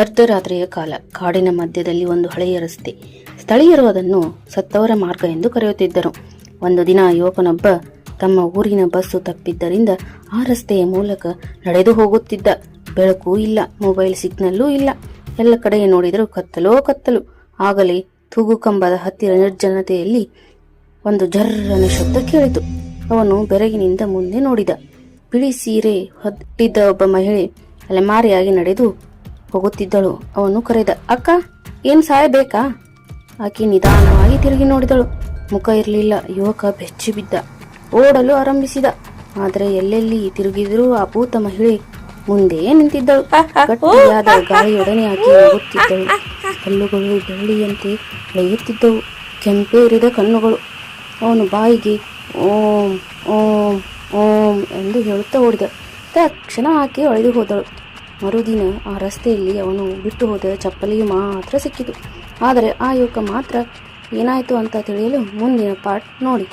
ಅರ್ಧರಾತ್ರಿಯ ಕಾಲ. ಕಾಡಿನ ಮಧ್ಯದಲ್ಲಿ ಒಂದು ಹಳೆಯ ರಸ್ತೆ. ಸ್ಥಳೀಯರು ಅದನ್ನು ಸತ್ತವರ ಮಾರ್ಗ ಎಂದು ಕರೆಯುತ್ತಿದ್ದರು. ಒಂದು ದಿನ ಯುವಕನೊಬ್ಬ ತಮ್ಮ ಊರಿನ ಬಸ್ಸು ತಪ್ಪಿದ್ದರಿಂದ ಆ ರಸ್ತೆಯ ಮೂಲಕ ನಡೆದು ಹೋಗುತ್ತಿದ್ದ. ಬೆಳಕು ಇಲ್ಲ, ಮೊಬೈಲ್ ಸಿಗ್ನಲ್ಲೂ ಇಲ್ಲ. ಎಲ್ಲ ಕಡೆ ನೋಡಿದರೂ ಕತ್ತಲೋ ಕತ್ತಲು. ಆಗಲೇ ತೂಗು ಕಂಬದ ಹತ್ತಿರ ನಿರ್ಜನತೆಯಲ್ಲಿ ಒಂದು ಜರ್ರನ ಶಬ್ದ ಕೇಳಿತು. ಅವನು ಬೆರಗಿನಿಂದ ಮುಂದೆ ನೋಡಿದ. ಬಿಳಿ ಸೀರೆ ಹೊತ್ತಿದ್ದ ಒಬ್ಬ ಮಹಿಳೆ ಅಲೆಮಾರಿಯಾಗಿ ನಡೆದು ಹೋಗುತ್ತಿದ್ದಳು. ಅವನು ಕರೆದ, ಅಕ್ಕ, ಏನ್ ಸಾಯಬೇಕಾ? ಆಕೆ ನಿಧಾನವಾಗಿ ತಿರುಗಿ ನೋಡಿದಳು. ಮುಖ ಇರಲಿಲ್ಲ. ಯುವಕ ಬೆಚ್ಚಿ ಬಿದ್ದ. ಓಡಲು ಆರಂಭಿಸಿದ. ಆದರೆ ಎಲ್ಲೆಲ್ಲಿ ತಿರುಗಿದರೂ ಆ ಭೂತ ಮಹಿಳೆ ಮುಂದೆಯೇ ನಿಂತಿದ್ದಳು. ಗಟ್ಟಿಯಾದ ಗಾಳಿಯೊಡನೆ ಆಕೆ ಹೋಗುತ್ತಿದ್ದಳು. ಕಲ್ಲುಗಳು ಬೆಳ್ಳಿಯಂತೆ ಬೆಳೆಯುತ್ತಿದ್ದವು ಕೆಂಪೇರಿದ ಕಣ್ಣುಗಳು. ಅವನು ಬಾಯಿಗೆ ಓಂ ಓಂ ಓಂ ಎಂದು ಹೇಳುತ್ತಾ ಓಡಿದ. ತಕ್ಷಣ ಆಕೆ ಒಳೆದು ಹೋದಳು. ಮರುದಿನ ಆ ರಸ್ತೆಯಲ್ಲಿ ಅವನು ಬಿಟ್ಟು ಹೋದ ಚಪ್ಪಲಿಯು ಮಾತ್ರ ಸಿಕ್ಕಿತು. ಆದರೆ ಆ ಯುವಕ ಮಾತ್ರ ಏನಾಯಿತು ಅಂತ ತಿಳಿಯಲು ಮುಂದಿನ ಪಾರ್ಟ್ ನೋಡಿ.